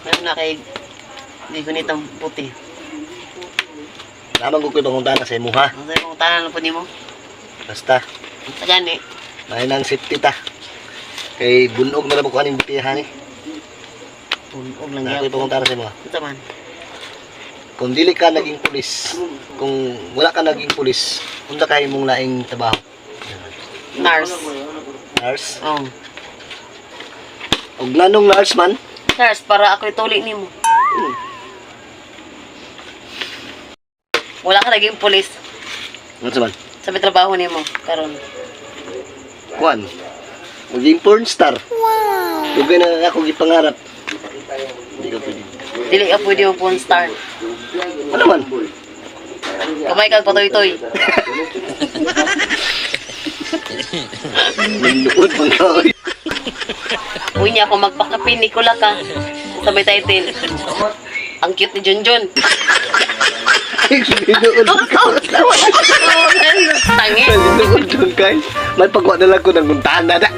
Meron na kay di gunitang puti. Naman ko ko pangunta na sa imo ha. Ang sabi kong tanan po ni mo. Basta, Sa gani. may nang safety ta. Kay bunog na lang ko kaning butihan eh. Punog lang Na ko yan. pangunta na sa imo ha. Ito man. Kung dili ka naging pulis, kung wala ka naging pulis, unsa ka imong laing trabaho? Nurse. Nurse? Oh. Og nanong nurse man, Nurse, para ako ituli ni mo. Wala ka naging pulis. unsa man? Sabi trabaho ni mo. Karon. Kuan. Maging porn star. Wow. Dugay na ako gipangarap. Hindi ka pwede. Dili ka pwede mo porn star. Ano man? Kamay kang patoy-toy. Nagluod man ka. Niya ako magpakapinikula ka. Sabay title. Ang cute ni Junjun. Tangi. May pagwa na lang ko ng muntahan na na.